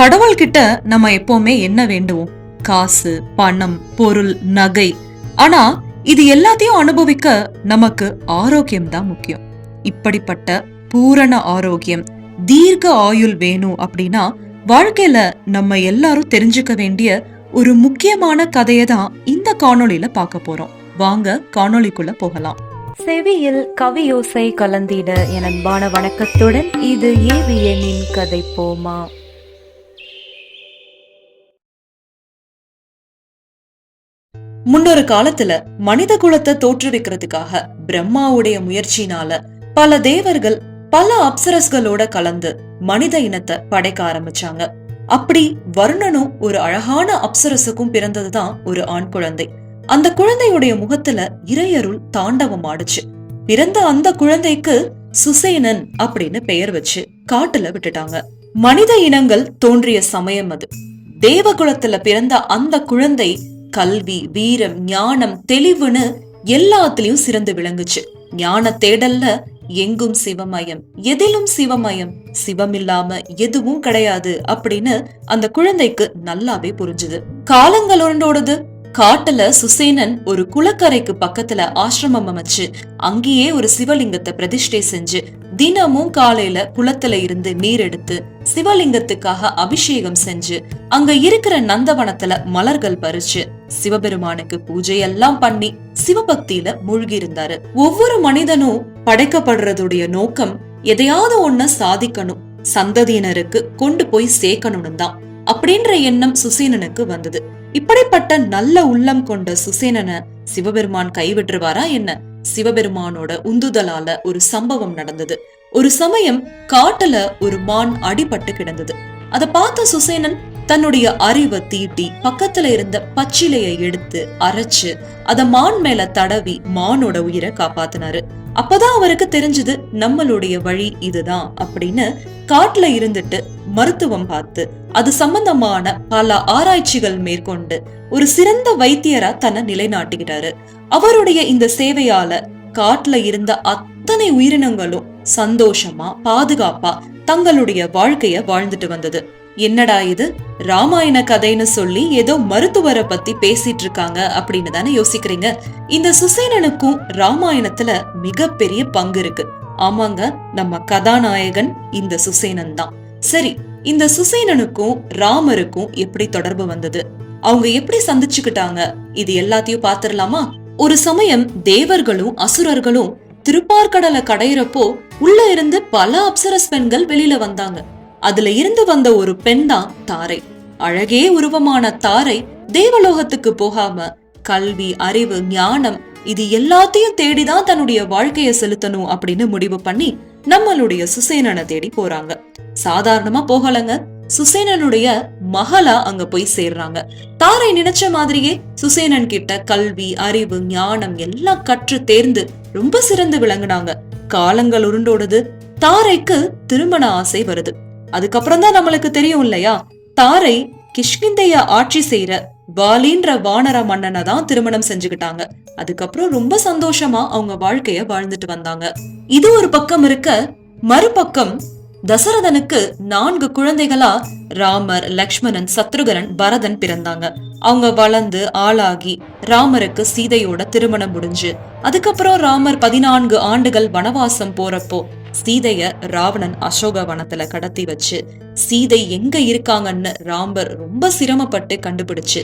கடவுள்கிட்ட நம்ம எப்பவுமே என்ன வேண்டுவோம்? காசு பணம் பொருள் நகை. ஆனா இது எல்லாத்தையும் அனுபவிக்க நமக்கு ஆரோக்கியம் தான் முக்கியம். இப்படிப்பட்ட பூரண ஆரோக்கியம் தீர்க்க ஆயுள் வேணும் அப்படின்னா வாழ்க்கையில நம்ம எல்லாரும் தெரிஞ்சுக்க வேண்டிய ஒரு முக்கியமான கதையை தான் இந்த காணொளியில பார்க்க போறோம். வாங்க காணொளிக்குள்ள போகலாம். செவியில் கவியோசை கலந்திட என் அன்பான வணக்கத்துடன் இது ஏவியனின் கதை போமா. முன்னொரு காலத்துல மனித குலத்தை தோற்றுவிக்கிறதுக்காக பிரம்மாவுடைய முயற்சினால பல தேவர்கள் பல அப்சரஸ்களோட கலந்து மனித இனத்தை படைக்க ஆரம்பிச்சாங்க. அப்படி வருணனும் ஒரு அழகான அப்சரசுக்கும் பிறந்ததுதான் ஒரு ஆண் குழந்தை. அந்த குழந்தையுடைய முகத்துல இறையருள் தாண்டவம் ஆடுச்சு. பிறந்த அந்த குழந்தைக்கு சுசேனன் அப்படின்னு பெயர் வச்சு காட்டுல விட்டுட்டாங்க. மனித இனங்கள் தோன்றிய சமயம் அது. தேவகுலத்துல பிறந்த அந்த குழந்தை கல்வி வீரம் ஞானம் தெளிவுன்னு எல்லாத்துலயும் சிறந்து விளங்குச்சு. ஞான தேடல்ல எங்கும் சிவமயம் எதிலும் சிவமயம் சிவமில்லாம எதுவும் கிடையாது அப்படின்னு அந்த குழந்தைக்கு நல்லாவே புரிஞ்சுது. காலங்களோடோடது காட்டுல சுசேனன் ஒரு குளக்கரைக்கு பக்கத்துல ஆசிரமம் அமைச்சு அங்கேயே ஒரு சிவலிங்கத்தை பிரதிஷ்டை செஞ்சு தினமும் காலையில குளத்துல இருந்து நீர் எடுத்து சிவலிங்கத்துக்காக அபிஷேகம் செஞ்சு அங்க இருக்கிற நந்தவனத்துல மலர்கள் பறிச்சு சிவபெருமானுக்கு பூஜை எல்லாம் பண்ணி சிவபக்தியில மூழ்கி இருந்தாரு ஒவ்வொரு மனிதனும் படைக்கப்படுறதுடைய நோக்கம் எதையாவது ஒண்ண சாதிக்கணும் சந்ததியினருக்கு கொண்டு போய் சேர்க்கணும்னு தான் அப்படின்ற எண்ணம் சுசேனனுக்கு வந்தது. இப்படிப்பட்ட நல்ல உள்ளம் கொண்ட சுசேனனை சிவபெருமான் கைவிட்டுருவாரா என்ன? சிவபெருமானோட உந்துதலால ஒரு சம்பவம் நடந்தது. ஒரு சமயம் காட்டுல ஒரு மான் அடிபட்டு கிடந்தது. அதை பார்த்த சுசேனன் தன்னுடைய அறிவை தீட்டி பக்கத்துல இருந்த பச்சிலையை எடுத்து அரைச்சு அத மான் மேல தடவி மானோட உயிரை காப்பாத்தினாரு. அப்பதான் அவருக்கு தெரிஞ்சது நம்மளுடைய வழி இதுதான் அப்படின்னு காட்டுல இருந்துட்டு மருத்துவம் பார்த்து அது சம்பந்தமான பல ஆராய்ச்சிகள் மேற்கொண்டு ஒரு சிறந்த வைத்தியரா தன்னை நிலைநாட்டிக்கிட்டாரு அவருடைய இந்த சேவையால காட்டுல இருந்த அத்தனை உயிரினங்களும் சந்தோஷமா பாதுகாப்பா தங்களுடைய வாழ்க்கைய வாழ்ந்துட்டு வந்தது. என்னடா இது? ராமாயண கதைன்னு சொல்லி ஏதோ மருத்துவரை பத்தி பேசிட்டு இருக்காங்க அப்படின்னு தானே யோசிக்கிறீங்க. இந்த சுசேனனுக்கும் ராமாயணத்துல மிகப்பெரிய பங்கு இருக்கு. ஆமாங்க நம்ம கதாநாயகன் இந்த சுசேனன் தான். சரி இந்த சுசேனனுக்கும் ராமருக்கும் எப்படி தொடர்பு வந்தது? அவங்க எப்படி சந்திச்சுக்கிட்டாங்க? இது எல்லாத்தையும் பாத்துரலாமா? ஒரு சமயம் தேவர்களும் அசுரர்களும் திருப்பார்கடலை கடையிறப்போ உள்ள இருந்து பல அப்சரஸ் பெண்கள் வெளியில வந்தாங்க. அதுல இருந்து வந்த ஒரு பெண் தான் தாரை. அழகே உருவமான தாரை தேவலோகத்துக்கு போகாம கல்வி அறிவு ஞானம் இது எல்லாத்தையும் தேடிதான் தன்னுடைய வாழ்க்கைய செலுத்தணும் அப்படின்னு முடிவு பண்ணி நம்மளுடைய சுசேனனை தேடி போறாங்க. சாதாரணமா போகலங்க. சுசேனனுடைய மகளா அங்க போய் சேர்றாங்க. தாரை நினைச்ச மாதிரியே சுசேனன் கிட்ட கல்வி அறிவு ஞானம் எல்லாம் கற்று தேர்ந்து ரொம்ப சிறந்து விளங்குனாங்க. காலங்கள் உருண்டோடுது. தாரைக்கு திருமண ஆசை வருது. அதுக்கப்புறம் தான் நம்மளுக்கு தெரியும் இல்லையா? தாரை கிஷ்கிந்தைய ஆட்சி செய்யற பாலின்ற வானர மன்னனை தான் திருமணம் செஞ்சுக்கிட்டாங்க. அதுக்கப்புறம் ரொம்ப சந்தோஷமா அவங்க வாழ்க்கைய வாழ்ந்துட்டு வந்தாங்க. இது ஒரு பக்கம் இருக்க மறுபக்கம் தசரதனுக்கு நான்கு குழந்தைகளா ராமர் லக்ஷ்மணன் சத்ருகரன் பரதன் பிறந்தாங்க. அவங்க வளர்ந்து ஆளாகி ராமருக்கு சீதையோட திருமணம் முடிஞ்சு. அதுக்கப்புறம் ராமர் பதினான்கு ஆண்டுகள் வனவாசம் போறப்போ சீதைய ராவணன் அசோக வனத்துல கடத்தி வச்சு சீதை எங்க இருக்காங்கன்னு ராமர் ரொம்ப சிரமப்பட்டு கண்டுபிடிச்சு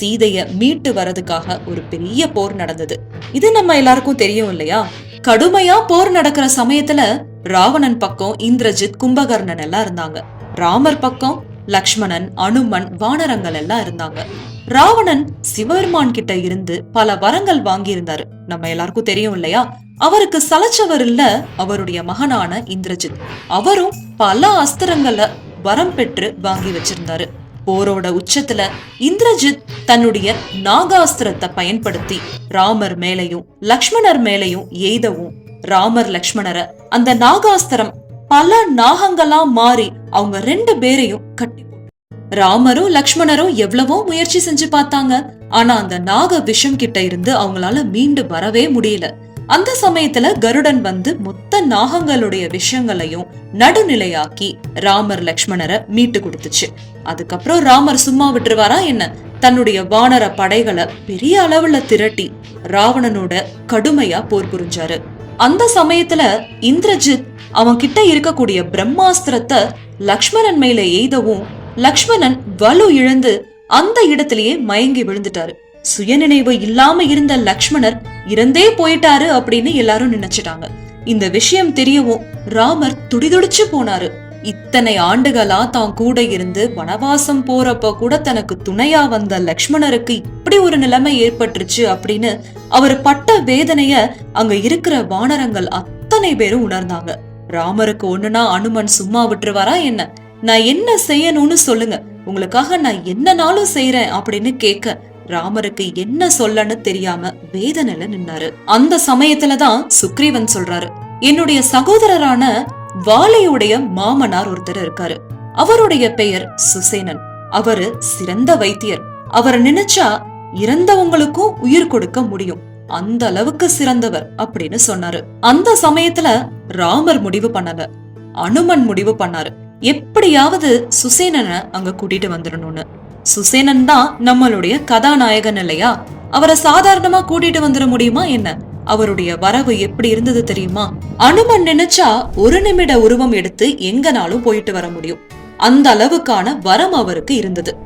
சீதைய மீட்டு வரதுக்காக ஒரு பெரிய போர் நடந்தது. இது நம்ம எல்லாருக்கும் தெரியும் இல்லையா? கடுமையா போர் நடக்கிற சமயத்துல ராவணன் பக்கம் இந்திரஜித் கும்பகர்ணன் எல்லாம் இருந்தாங்க. ராமர் பக்கம் லக்ஷ்மணன் அனுமன் வானரங்கள் எல்லாம் இருந்தாங்க. ராவணன் சிவபெருமான் கிட்ட இருந்து பல வரங்கள் வாங்கியிருந்தாரு. நம்ம எல்லாருக்கும் தெரியும் இல்லையா? அவருக்கு சலைச்சவர் இல்ல அவருடைய மகனான இந்திரஜித். அவரும் பல அஸ்திரங்களை வரம் பெற்று வாங்கி வச்சிருந்தாரு. போரோட உச்சத்துல இந்திரஜித் தன்னுடைய நாகாஸ்திரத்தை பயன்படுத்தி ராமர் மேலையும் லக்ஷ்மணர் மேலையும் எய்தவும் ராமர் லக்ஷ்மணரை அந்த நாகாஸ்திரம் பல நாகங்களா மாறி அவங்க ரெண்டு பேரையும் கட்டி ராமரும் லக்ஷ்மணரும் எவ்வளவோ முயற்சி செஞ்சு பார்த்தாங்க. ஆனா அந்த நாக விஷம் கிட்ட இருந்து அவங்களால மீண்டு வரவே முடியல. அந்த சமயத்துல கருடன் வந்து மொத்த நாகங்களுடைய விஷயங்களையும் நடுநிலையாக்கி ராமர் லக்ஷ்மணரை மீட்டு கொடுத்துச்சு. அதுக்கப்புறம் ராமர் சும்மா விட்டுருவாரா என்ன? தன்னுடைய வானர படைகளை பெரிய அளவுல திரட்டி ராவணனோட கடுமையா போர் புரிஞ்சாரு. அந்த சமயத்துல இந்திரஜித் அவன் கிட்ட இருக்கக்கூடிய பிரம்மாஸ்திரத்தை லக்ஷ்மணன் மேல எய்தவும் லக்ஷ்மணன் வலு இழந்து அந்த இடத்திலேயே மயங்கி விழுந்துட்டாரு. சுயநினைவு இல்லாம இருந்த லக்ஷ்மணர் இறந்தே போயிட்டாரு அப்படின்னு எல்லாரும் நினைச்சிட்டாங்க. இந்த விஷயம் தெரியவும் ராமர் துடிதுடிச்சு போனாரு. இத்தனை ஆண்டுகளா தான் கூட இருந்து வனவாசம் போறப்ப கூட தனக்கு துணையா வந்த லக்ஷ்மணருக்கு இப்படி ஒரு நிலைமை ஏற்பட்டுருச்சு அப்படின்னு அவர் பட்ட வேதனைய அங்க இருக்கிற வானரங்கள் அத்தனை பேரும் உணர்ந்தாங்க. ராமருக்கு ஒண்ணுனா அனுமன் சும்மா விட்டுருவாரா என்ன? நான் என்ன செய்யணும்னு சொல்லுங்க. உங்களுக்காக நான் என்னனாலும் செய்யறேன் அப்படின்னு கேட்க ராமருக்கு என்ன சொல்லன்னு தெரியாம வேதனையில நின்னாரு. அந்த சமயத்துலதான் சுக்ரீவன் சொல்றாரு என்னுடைய சகோதரரான வாலையுடைய மாமனார் ஒருத்தர் இருக்காரு. அவருடைய பெயர் சுசேனன். அவரு சிறந்த வைத்தியர். அவர் நினைச்சா இறந்தவங்களுக்கும் உயிர் கொடுக்க முடியும். அந்த அளவுக்கு சிறந்தவர் அப்படின்னு சொன்னாரு. அந்த சமயத்துல ராமர் முடிவு பண்ணல. அனுமன் முடிவு பண்ணாரு. எப்படியாவது சுசேனனை அங்க கூட்டிட்டு வந்துடணும்னு. சுசேனன் தான் நம்மளுடைய கதாநாயகன் இல்லையா? அவரை சாதாரணமா கூட்டிட்டு வந்துட முடியுமா என்ன? அவருடைய வரவு எப்படி இருந்தது தெரியுமா? அனுமன் நினைச்சா ஒரு நிமிட உருவம் எடுத்து எங்கனாலும் போயிட்டு வர முடியும். அந்த அளவுக்கான வரம் அவருக்கு இருந்தது.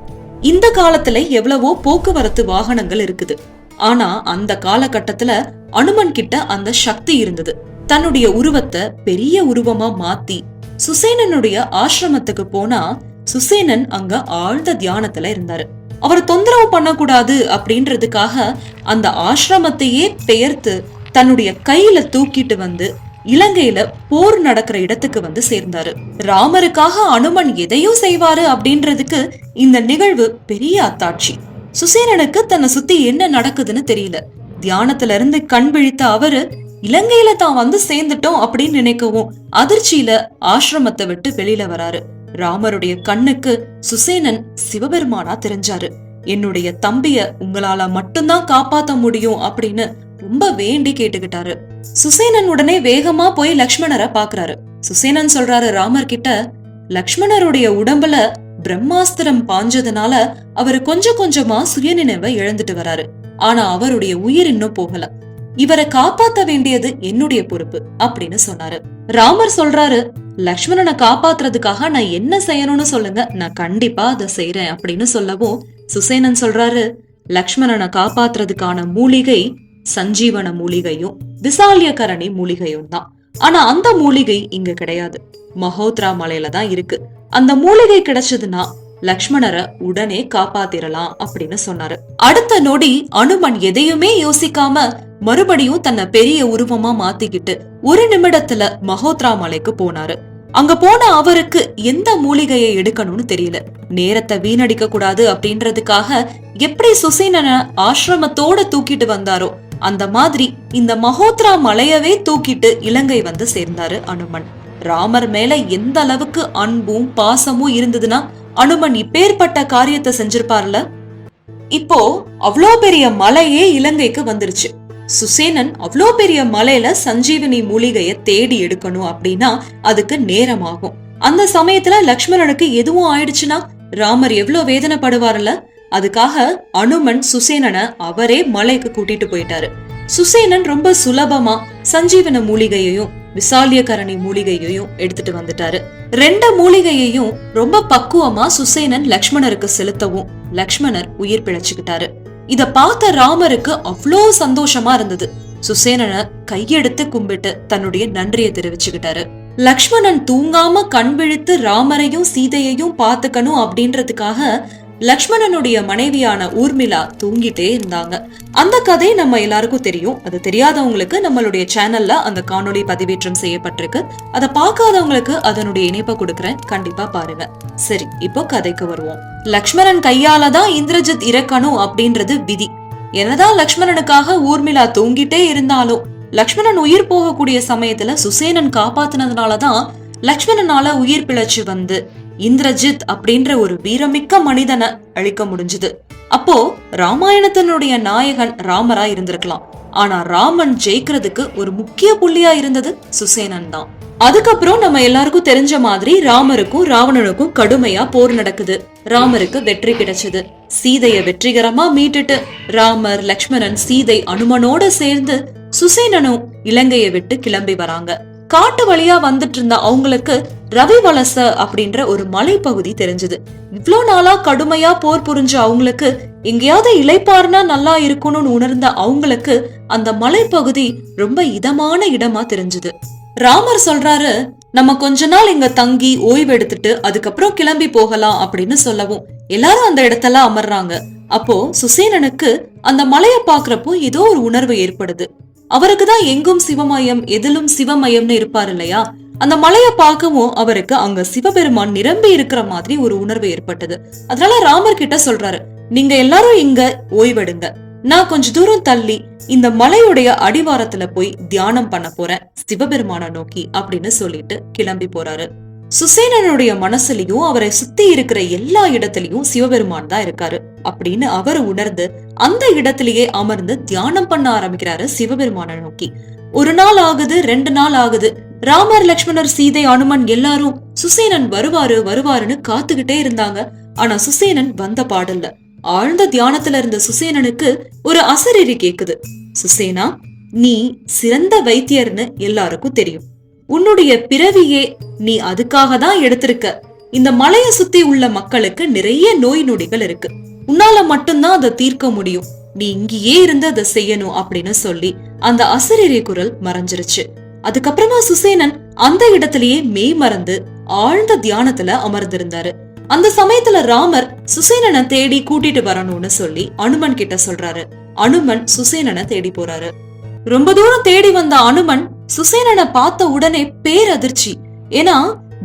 இந்த காலத்துல எவ்வளவோ போக்குவரத்து வாகனங்கள் இருக்குது. ஆனா அந்த காலகட்டத்துல அனுமன் கிட்ட அந்த சக்தி இருந்தது. தன்னுடைய உருவத்தை பெரிய உருவமா மாத்தி சுசேனனுடைய ஆசிரமத்துக்கு போனா சுசேனன் அங்க ஆழ்ந்த தியானத்துல இருந்தாரு. அவர் தொந்தரவு பண்ணக்கூடாது அப்படின்றதுக்காக அந்த ஆசிரமத்தையே பெயர்த்து தன்னுடைய கையில தூக்கிட்டு வந்து இலங்கையில போர் நடக்கிற இடத்துக்கு வந்து சேர்ந்தாரு. ராமருக்காக அனுமன் எதையும் செய்வாரு அப்படின்றதுக்கு இந்த நிகழ்வு பெரிய அத்தாட்சி. சுசேனனுக்கு தன்னை சுத்தி என்ன நடக்குதுன்னு தெரியல. தியானத்துல இருந்து கண் விழித்த அவரு இலங்கையில தான் வந்து சேர்ந்துட்டோம் அப்படின்னு நினைக்கவும் அதிர்ச்சியில ஆசிரமத்தை விட்டு வெளியில வராரு. ராமருடைய கண்ணுக்கு சுசேனன் சிவபெருமானா தெரிஞ்சாரு. என்னுடைய தம்பிய உங்களால மட்டும்தான் காப்பாத்த முடியும் அப்படின்னு ரொம்ப வேண்டி கேட்டுக்கிட்டாரு. சுசேனன் உடனே வேகமா போய் லக்ஷ்மணரை பாக்குறாரு. சுசேனன் சொல்றாரு ராமர் கிட்ட லக்ஷ்மணருடைய உடம்புல பிரம்மாஸ்திரம் பாஞ்சதுனால அவரு கொஞ்சம் கொஞ்சமா சுயநினைவை இழந்துட்டு வராரு. ஆனா அவருடைய உயிர் இன்னும் போகல. இவரை காப்பாத்த வேண்டியது என்னுடைய பொறுப்பு அப்படின்னு சொன்னாரு. ராமர் சொல்றாரு லக்ஷ்மணனை காப்பாத்துறதுக்காக நான் என்ன செய்யணும்னு சொல்லுங்க நான் கண்டிப்பா அதை செய்யறேன் அப்படின்னு சொல்லவும் சுசேனன் சொல்றாரு லக்ஷ்மணனை காப்பாத்துறதுக்கான மூலிகை சஞ்சீவன மூலிகையும் விசாலியகரணி மூலிகையும் தான். ஆனா அந்த மூலிகை இங்க கிடையாது. மகோத்ரா மலையில தான் இருக்கு. அந்த மூலிகை கிடைச்சதுன்னா லக்ஷ்மணரை உடனே காப்பாத்திரலாம் அப்படின்னு சொன்னாரு. அடுத்த நொடி அனுமன் எதையுமே யோசிக்காம மறுபடியும் தன்னை பெரிய உருவமா மாத்திக்கிட்டு ஒரு நிமிடத்துல மகோத்ரா மலைக்கு போனாரு. அங்க போன அவருக்கு எந்த மூலிகையை எடுக்கணும்னு தெரியல. நேரத்தை வீணடிக்க கூடாது அப்படின்றதுக்காக எப்படி சுசீனனை ஆசிரமத்தோட தூக்கிட்டு வந்தாரோ அந்த மாதிரி இந்த மகோத்ரா மலையவே தூக்கிட்டு இலங்கை வந்து சேர்ந்தாரு அனுமன். ராமர் மேல எந்த அளவுக்கு அன்பும் பாசமும் இருந்ததுன்னா அனுமன் இப்பேற்பட்ட காரியத்தை செஞ்சிருப்பார்ல? இப்போ அவ்வளோ பெரிய மலையே இலங்கைக்கு வந்துருச்சு. சுசேனன் அவ்வளோ பெரிய மலையில சஞ்சீவனி மூலிகைய தேடி எடுக்கணும் அப்படின்னா அதுக்கு நேரமாகும். அந்த சமயத்துல லக்ஷ்மணனுக்கு எதுவும் ஆயிடுச்சுன்னா ராமர் எவ்வளவு வேதனைப்படுவார்ல? அதுக்காக அனுமன் சுசேனனை அவரே மலைக்கு கூட்டிட்டு போயிட்டாரு. சுசேனன் ரொம்ப சுலபமா சஞ்சீவன மூலிகையையும் விசாலியகரணி மூலிகையையும் எடுத்துட்டு வந்துட்டாரு. ரெண்டு மூலிகையையும் ரொம்ப பக்குவமா சுசேனன் லக்ஷ்மணருக்கு செலுத்தவும் லக்ஷ்மணர் உயிர் பிழைச்சுக்கிட்டாரு. இத பார்த்த ராமருக்கு அவ்வளோ சந்தோஷமா இருந்தது. சுசேனனை கையெடுத்து கும்பிட்டு தன்னுடைய நன்றியை தெரிவிச்சுக்கிட்டாரு. லக்ஷ்மணன் தூங்காம கண் விழித்து ராமரையும் சீதையையும் பாத்துக்கணும் அப்படின்றதுக்காக லக்ஷ்மணனுடைய மனைவியான ஊர்மிளா தூங்கிட்டே இருந்தாங்க. அந்த கதை நம்ம எல்லாருக்கும் தெரியும். அது தெரியாதவங்களுக்கு நம்மளுடைய சேனல்ல அந்த காணொளி பதிவேற்றம் செய்யப்பட்டிருக்கு. அதை பார்க்காதவங்களுக்கு அதனுடைய இணைப்பை கொடுக்கறேன். கண்டிப்பா பாருங்க. சரி இப்போ கதைக்கு வருவோம். லக்ஷ்மணன் கையால தான் இந்திரஜித் இறக்கணும் அப்படின்றது விதி. என்னதான் லக்ஷ்மணனுக்காக ஊர்மிளா தூங்கிட்டே இருந்தாலும் லக்ஷ்மணன் உயிர் போகக்கூடிய சமயத்துல சுசேனன் காப்பாத்தினதுனாலதான் லக்ஷ்மணனால உயிர் பிழைச்சு வந்து இந்திரஜித் அப்படின்ற ஒரு வீரமிக்க மனிதனை அழிக்க முடிஞ்சது. அப்போ ராமாயணத்தினுடைய நாயகன் ராமரா இருந்திருக்கலாம். ஆனா ராமன் ஜெயிக்கிறதுக்கு ஒரு முக்கிய புள்ளியா இருந்தது சுசேனன் தான். அதுக்கப்புறம் நம்ம எல்லாருக்கும் தெரிஞ்ச மாதிரி ராமருக்கும் ராவணனுக்கும் கடுமையா போர் நடக்குது. ராமருக்கு வெற்றி கிடைச்சது. சீதைய வெற்றிகரமா மீட்டுட்டு ராமர் லக்ஷ்மணன் சீதை அனுமனோட சேர்ந்து சுசேனனும் இலங்கையை விட்டு கிளம்பி வராங்க. காட்டு வழியா வந்துட்டு இருந்த அவங்களுக்கு ரவி வலச அப்படின்ற ஒரு மலைப்பகுதி தெரிஞ்சது. இவ்வளோ நாளா கடுமையா போர் புரிஞ்ச அவங்களுக்கு எங்கேயாவது இளைப்பாறுனா நல்லா இருக்கணும்னு உணர்ந்த அவங்களுக்கு அந்த மலைப்பகுதி ரொம்ப இதமான இடமா தெரிஞ்சது. ராமர் சொல்றாரு நம்ம கொஞ்ச நாள் இங்க தங்கி ஓய்வு எடுத்துட்டு அதுக்கப்புறம் கிளம்பி போகலாம் அப்படின்னு சொல்லவும் எல்லாரும் அந்த இடத்துல அமர்றாங்க. அப்போ சுசேனனுக்கு அந்த மலைய பாக்குறப்போ ஏதோ ஒரு உணர்வு ஏற்படுது. அவருக்கு தான் எங்கும் சிவமயம் எதிலும் சிவமயம்னு இருப்பார் இல்லையா? அந்த மலையை பார்க்கவும் அவருக்கு அங்க சிவபெருமான் நிரம்பி இருக்கிற மாதிரி ஒரு உணர்வு ஏற்பட்டது. அதனால ராமர் கிட்ட சொல்றாரு நீங்க எல்லாரும் இங்க ஓய்வெடுங்க. நான் கொஞ்ச தூரம் தள்ளி இந்த மலையுடைய அடிவாரத்துல போய் தியானம் பண்ண போறேன் சிவபெருமான நோக்கி அப்படின்னு சொல்லிட்டு கிளம்பி போறாரு. சுசேனனுடைய மனசுலயும் அவரை சுத்தி இருக்கிற எல்லா இடத்துலயும் சிவபெருமான் தான் இருக்காரு. அப்படின்னு அவர் உணர்ந்து அந்த இடத்திலேயே அமர்ந்து தியானம் பண்ண ஆரம்பிக்கிறாரு சிவபெருமான நோக்கி. ஒரு நாள் ஆகுது ரெண்டு நாள் ஆகுது. ராமர் லக்ஷ்மணர் சீதை அனுமன் எல்லாரும் சுசேனன் வருவாரு வருவாருன்னு காத்துக்கிட்டே இருந்தாங்க. ஆனா சுசேனன் வந்த பாடல்ல ஆழ்ந்த தியானத்துல இருந்த சுசேனனுக்கு ஒரு அசரீரி கேக்குது. சுசேனா நீ சிறந்த வைத்தியர்னு எல்லாருக்கும் தெரியும். உன்னுடைய பிறவியே நீ அதுக்காக தான் எடுத்திருக்க. இந்த மலைய சுத்தி உள்ள மக்களுக்கு நிறைய நோய் நொடிகள் இருக்கு. உன்னால மட்டும்தான் அதை தீர்க்க முடியும். நீ இங்கேயே இருந்து அதை செய்யணும் அப்படின்னு சொல்லி அந்த அசரீரிய குரல் மறைஞ்சிருச்சு. அதுக்கப்புறமா சுசேனன் அந்த இடத்திலேயே மெய் மறந்து ஆழ்ந்த தியானத்துல அமர்ந்திருந்தாரு. அந்த சமயத்துல ராமர் சுசேனனை தேடி கூட்டிட்டு வரணும்னு சொல்லி அனுமன் கிட்ட சொல்றாரு. அனுமன் சுசேனனை தேடி போறாரு. ரொம்ப தூரம் தேடி வந்த அனுமன் சுசேனனை பார்த்த உடனே பேரதிர்ச்சி. ஏன்னா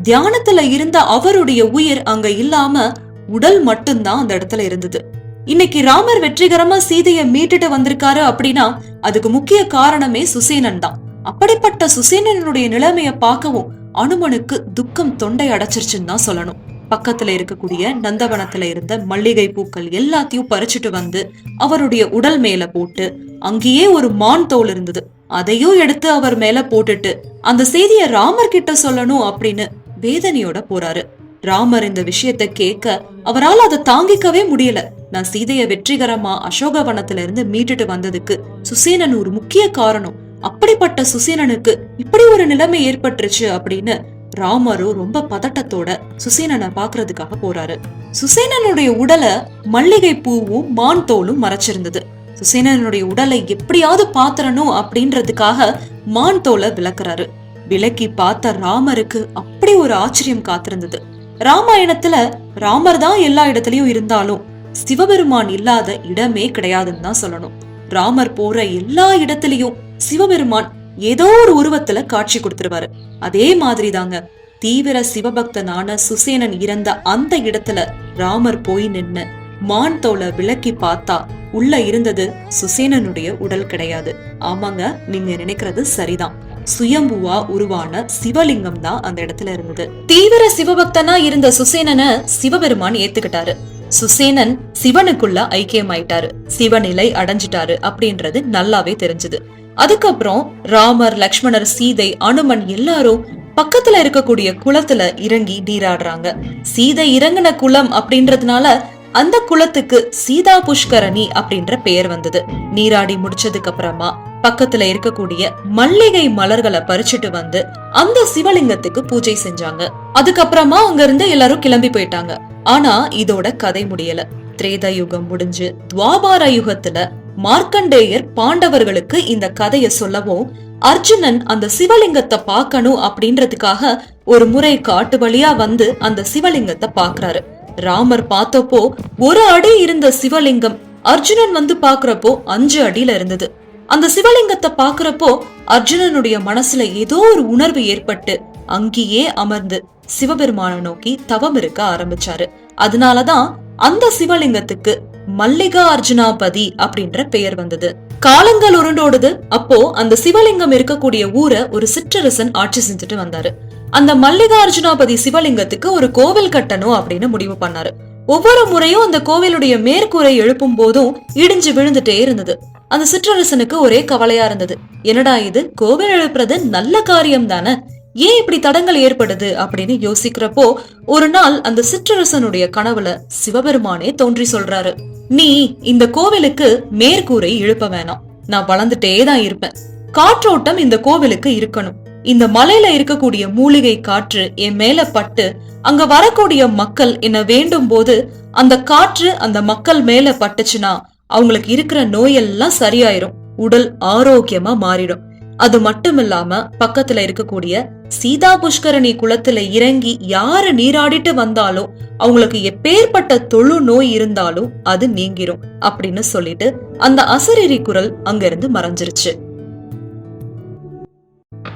தியானத்துல இருந்த அவருடைய உயிர் அங்க இல்லாம உடல் மட்டும்தான் அந்த இடத்துல இருந்தது. இன்னைக்கு ராமர் வெற்றிகரமா சீதைய மீட்டுட்டு வந்திருக்காரு அப்படின்னா அதுக்கு முக்கிய காரணமே சுசேனன் தான். அப்படிப்பட்ட சுசேனனுடைய நிலைமைய பார்க்கவும் அனுமனுக்கு துக்கம் தொண்டை அடைச்சிருச்சுன்னு தான் சொல்லணும். பக்கத்துல இருக்கக்கூடிய நந்தவனத்துல இருந்த மல்லிகை பூக்கள் எல்லாத்தையும் பறிச்சுட்டு வந்து அவருடைய உடல் மேல போட்டு அங்கேயே ஒரு மான் தோல் இருந்தது. அதையும் எடுத்து அவர் மேல போட்டுட்டு அந்த செய்திய ராமர் கிட்ட சொல்லணும் அப்படின்னு வேதனையோட போறாரு. ராமர் இந்த விஷயத்த கேட்க அவரால் அதை தாங்கிக்கவே முடியல. நான் சீதைய வெற்றிகரமா அசோகவனத்துல இருந்து மீட்டுட்டு வந்ததுக்கு சுசேனன் ஒரு முக்கிய காரணம். அப்படிப்பட்ட சுசேனனுக்கு இப்படி ஒரு நிலைமை ஏற்பட்டுருச்சு அப்படின்னு ராமரும் ரொம்ப பதட்டத்தோட சுசேனனை பாக்குறதுக்காக போறாரு. சுசேனனுடைய உடலை மல்லிகை பூவும் மான் தோலும் மறைச்சிருந்தது. சுசேனனுடைய உடலை எப்படியாவது பாத்திரணும் அப்படின்றதுக்காக மான் தோலை விளக்குறாரு. விளக்கி பார்த்த ராமருக்கு அப்படி ஒரு ஆச்சரியம் காத்திருந்தது. ராமாயணத்துல ராமர் தான் எல்லா இடத்துலயும் இருந்தாலும் சிவபெருமான் இல்லாத இடமே கிடையாதுன்னு தான் சொல்லணும். ராமர் போற எல்லா இடத்துலயும் சிவபெருமான் ஏதோ ஒரு உருவத்துல காட்சி கொடுத்துருவாரு. அதே மாதிரி தாங்க தீவிர சிவபக்தனான சுசேனன் இறந்த அந்த இடத்துல ராமர் போய் நின்னு மான் தோலை விளக்கி பார்த்தா உள்ள இருந்தது சுசேனனுடைய உடல் கிடையாது. ஆமாங்க நீங்க நினைக்கிறது சரிதான். சுயம்புவா உருவான சிவலிங்கம் தான் அந்த இடத்துல இருந்தது. தீவிர சிவபக்தனா இருந்த சுசேனனை சிவபெருமான் ஏத்துக்கிட்டாரு. சுசேனன் சிவனுக்குள்ள ஐக்கியமாயிட்டாரு. சிவநிலை அடைஞ்சிட்டாரு அப்படின்றது நல்லாவே தெரிஞ்சது. அதுக்கப்புறம் ராமர் லக்ஷ்மணர் சீதை அனுமன் எல்லாரும் பக்கத்துல இருக்கக்கூடிய குளத்துல இறங்கி நீராடுறாங்க. சீதை இறங்கின குளம் அப்படின்றதுனால அந்த குளத்துக்கு சீதா புஷ்கரணி அப்படின்ற பெயர் வந்தது. நீராடி முடிச்சதுக்கு அப்புறமா பக்கத்துல இருக்கக்கூடிய மல்லிகை மலர்களை பறிச்சுட்டு வந்து அந்த சிவலிங்கத்துக்கு பூஜை செஞ்சாங்க. அதுக்கப்புறமா அங்க இருந்து எல்லாரும் கிளம்பி போயிட்டாங்க. ஆனா இதோட கதை முடியல. திரேதா யுகம் முடிஞ்சு துவாபார யுகத்துல மார்க்கண்டேயர் பாண்டவர்களுக்கு இந்த கதையை சொல்லவும் அர்ஜுனன் அந்த சிவலிங்கத்தை பார்க்கணும் அப்படின்றதுக்காக ஒரு முறை காட்டு வழியா வந்து அந்த சிவலிங்கத்தை பாக்குறாரு ராமர் பார்த்தப்போ ஒரு அடி இருந்த சிவலிங்கம் அர்ஜுனன் வந்து பாக்குறப்போ அஞ்சு அடியில இருந்தது. அந்த சிவலிங்கத்தை பாக்குறப்போ அர்ஜுனனுடைய மனசுல ஏதோ ஒரு உணர்வு ஏற்பட்டு அங்கேயே அமர்ந்து சிவபெருமான நோக்கி தவம் இருக்க ஆரம்பிச்சாரு. அதனாலதான் அந்த சிவலிங்கத்துக்கு மல்லிகா அர்ஜுனாபதி அப்படின்ற பெயர் வந்தது. காலங்கள் உருண்டோடுது. அப்போ அந்த சிவலிங்கம் இருக்கக்கூடிய ஊரை ஒரு சிற்றரசன் ஆட்சி செஞ்சுட்டு வந்தாரு. அந்த மல்லிகார்ஜுனாபதி சிவலிங்கத்துக்கு ஒரு கோவில் கட்டணும் அப்படின்னு முடிவு பண்ணாரு. ஒவ்வொரு முறையும் அந்த கோவிலுடைய மேற்கூரை எழுப்பும் போதும் இடிஞ்சு விழுந்துட்டே இருந்தது. அந்த சிற்றரசனுக்கு ஒரே கவலையா இருந்தது. என்னடா இது? கோவில் எழுப்புறது நல்ல காரியம் தானே ஏன் இப்படி தடங்கள் ஏற்படுது அப்படின்னு யோசிக்கிறப்போ ஒரு நாள் அந்த சிற்றரசனுடைய கனவுல சிவபெருமானே தோன்றி சொல்றாரு. நீ இந்த கோவிலுக்கு மேற்கூரை இழுப்ப வேணாம். நான் வளர்ந்துட்டே தான் இருப்பேன். காற்றோட்டம் இந்த கோவிலுக்கு இருக்கணும். இந்த மலையில இருக்கக்கூடிய மூலிகை காற்று என் மேல பட்டு அங்க வரக்கூடிய மக்கள் என்ன வேண்டும் போது அந்த காற்று அந்த மக்கள் மேல பட்டுச்சுன்னா அவங்களுக்கு இருக்கிற நோயெல்லாம் சரியாயிரும். உடல் ஆரோக்கியமா மாறிடும். அது மட்டும் இல்லாம பக்கத்துல இருக்கக்கூடிய சீதா புஷ்கரணி குளத்துல இறங்கி யாரு நீராடிட்டு வந்தாலும் அவங்களுக்கு எப்பேற்பட்ட தொழு நோய் இருந்தாலும் அது நீங்கிரும் அப்படின்னு சொல்லிட்டு அந்த அசரீரி குரல் அங்கிருந்து மறைஞ்சிருச்சு.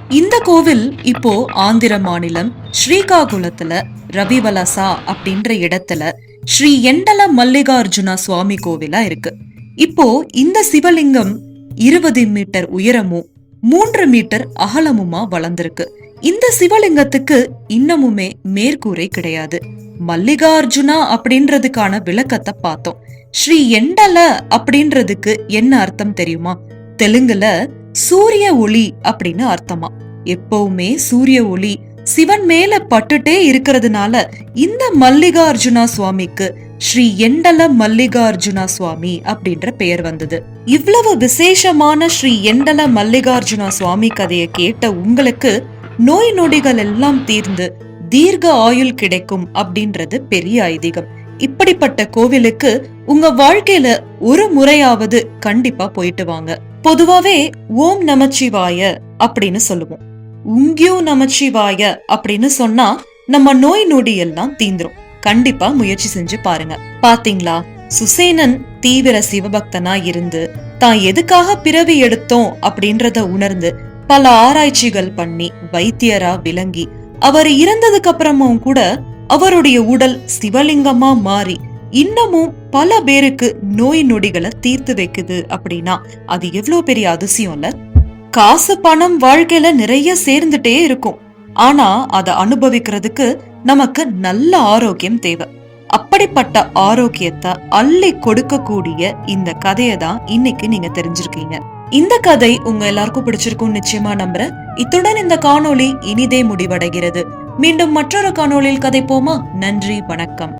இந்த கோவில் இப்போ ஆந்திர மாநிலம் ஸ்ரீகாகுளத்துல ரவிவலசா அப்படின்ற இடத்துல ஸ்ரீ எண்டல மல்லிகார்ஜுனா சுவாமி கோவிலா இருக்கு. இப்போ இந்த சிவலிங்கம் இருபது மீட்டர் உயரமும் மூன்று மீட்டர் அகலமுமா வளர்ந்திருக்கு. இந்த சிவலிங்கத்துக்கு இன்னமுமே மேற்கூரை கிடையாது. மல்லிகார்ஜுனா அப்படின்றதுக்கான விளக்கத்தை பார்த்தோம். ஸ்ரீ எண்டல அப்படின்றதுக்கு என்ன அர்த்தம் தெரியுமா? தெலுங்குல சூரிய ஒளி அப்படின்னு அர்த்தமா. எப்பவுமே சூரிய ஒளி சிவன் மேல பட்டுட்டே இருக்கிறதுனால இந்த மல்லிகார்ஜுனா சுவாமிக்கு ஸ்ரீ எண்டல மல்லிகார்ஜுனா சுவாமி அப்படின்ற பெயர் வந்தது. இவ்வளவு விசேஷமான ஸ்ரீ எண்டல மல்லிகார்ஜுனா சுவாமி கதையை கேட்ட உங்களுக்கு நோய் நொடிகள் எல்லாம் தீர்ந்து தீர்க்க ஆயுள் கிடைக்கும் அப்படின்றது பெரிய ஐதீகம். இப்படிப்பட்ட கோவிலுக்கு உங்க வாழ்க்கையில ஒரு முறையாவது கண்டிப்பா போயிட்டு வாங்க. பொதுவாவே ஓம் நமச்சிவாய அப்படின்னு சொல்லுவோம். உங்கியோ நமச்சிவாய அப்படின்னு சொன்னா நம்ம நோய் நொடி எல்லாம் தீந்துரும். கண்டிப்பா முயற்சி செஞ்சு பாருங்க. பாத்தீங்களா? சுசேனன் தீவிர சிவபக்தனா இருந்து தான் எதுக்காக பிறவி எடுத்தோம் அப்படின்றத உணர்ந்து பல ஆராய்ச்சிகள் பண்ணி வைத்தியரா விளங்கி அவர் இறந்ததுக்கு அப்புறமும் கூட அவருடைய உடல் சிவலிங்கமா மாறி இன்னமும் பல பேருக்கு நோய் நொடிகளை தீர்த்து வைக்குது அப்படின்னா அது எவ்வளவு பெரிய அதிசயம் இல்ல? காசு பணம் வாழ்க்கையில நிறைய சேர்ந்துட்டே இருக்கும். ஆனா அதை அனுபவிக்கிறதுக்கு நமக்கு நல்ல ஆரோக்கியம் தேவை. அப்படிப்பட்ட ஆரோக்கியத்தை அள்ளி கொடுக்கக்கூடிய இந்த கதையை தான் இன்னைக்கு நீங்க தெரிஞ்சிருக்கீங்க. இந்த கதை உங்க எல்லாருக்கும் பிடிச்சிருக்கும் நிச்சயமா நம்புறேன். இத்துடன் இந்த காணொளி இனிதே முடிவடைகிறது. மீண்டும் மற்றொரு காணொளியில் கதைப்போமா? நன்றி வணக்கம்.